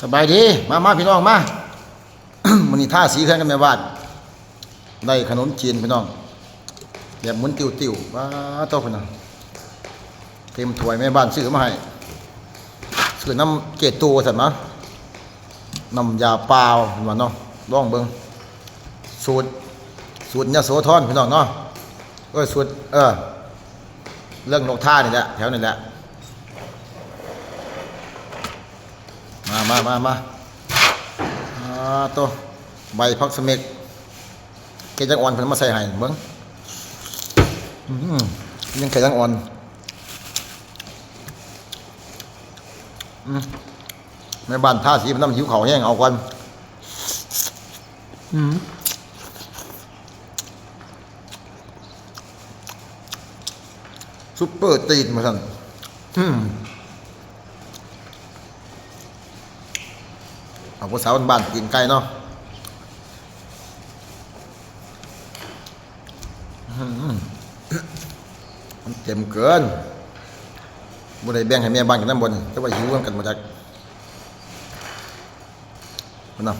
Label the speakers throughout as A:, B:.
A: สบายดี มามาพี่น้องมามันนี่ท่าสีเครื่องกันแม่บ้านได้ขนมจีนพี่น้องแบบหมุนติวติวว้าโต๊ะพี่น้องเต็มถ้วยแม่บ้านซื้อมาให้ซื้อน้ำเกตตูสันมาน้ำยาเปล่าเห็นบ่เนาะลองเบิ่งสูตรสูตรยาโสธรพี่น้องเนาะเออสูตรเออเรื่องนกท่านี่แหละแถวนี่แหละ มามามามาอ่าตัวใบพักสเมกเกจังอ่อนเพิ่นมาใส่ให้เบิ่งอื้อหือยังเกจังอ่อนอแม่บ้านท่าสีมันน้ำหิวเขาแห้งเอาก่อนอืมซุปเปอร์ตีนมาสั่นอืม เอาผู้สาบ้านๆกินไก่เนาะมันเต็มเกินบุได้แบ่งให้แม่บ้านกันน้ำบนแต่ว่าหิวกันมาจากมันเนาะ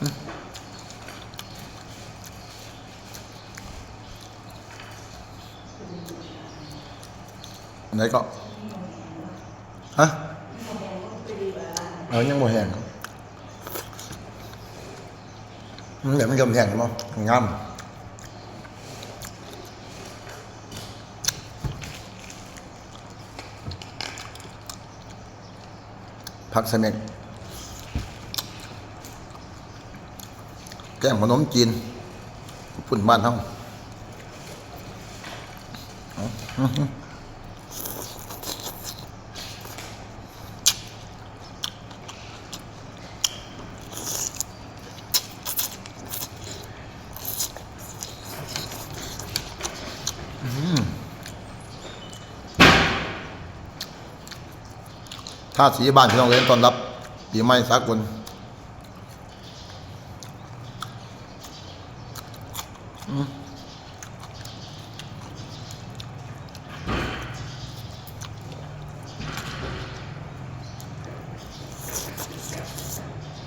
A: อ ไหนก็ฮะเอายังบ่แหงมันเดี๋ยวมันกำแหงมั้งงามผักสะเม็ดแกงขนมจีนพุ่นบ้านเฮาเอาอื้อหือ ท่าสีบ้านพี่น้องเล่นต้อนรับปีใหม่สากลอืม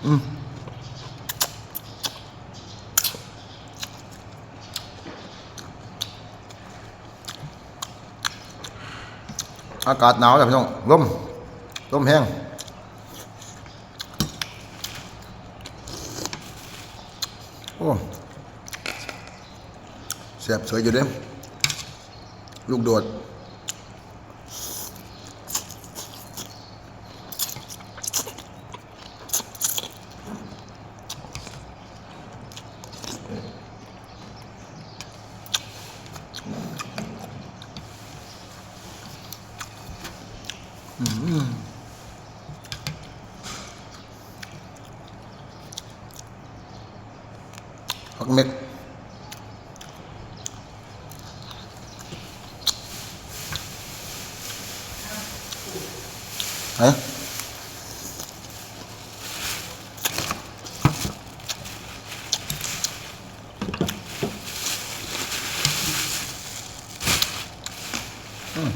A: อืมอากาศหนาวเลยพี่น้องลม ต้มแห้งโอ้เสียบสวยอยู่เด้ลูกโดดผักเม็กฮะอืม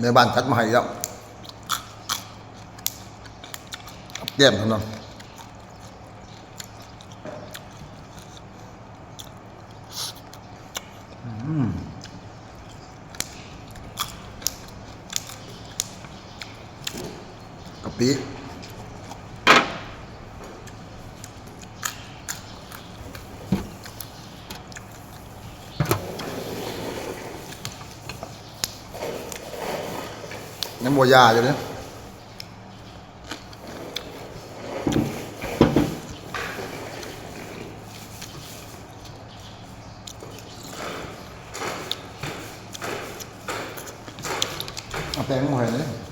A: แม่บ้านจัดมาให้แล้วกับแก้มเท่านั้น กะ ปิน้ำบัวยาอยู่เนี่ยเอาแป้งมาให้เลย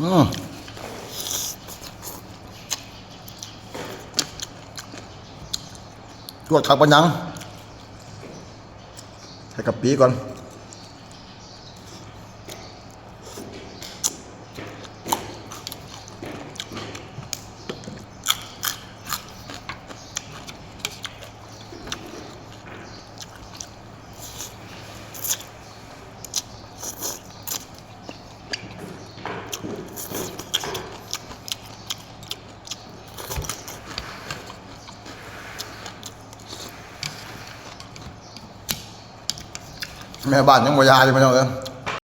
A: อืมตรวจขับปัญญังใส่กับปีก่อน แม่บ้านยังบ่ยาเลยไม่ต้องเอ้ย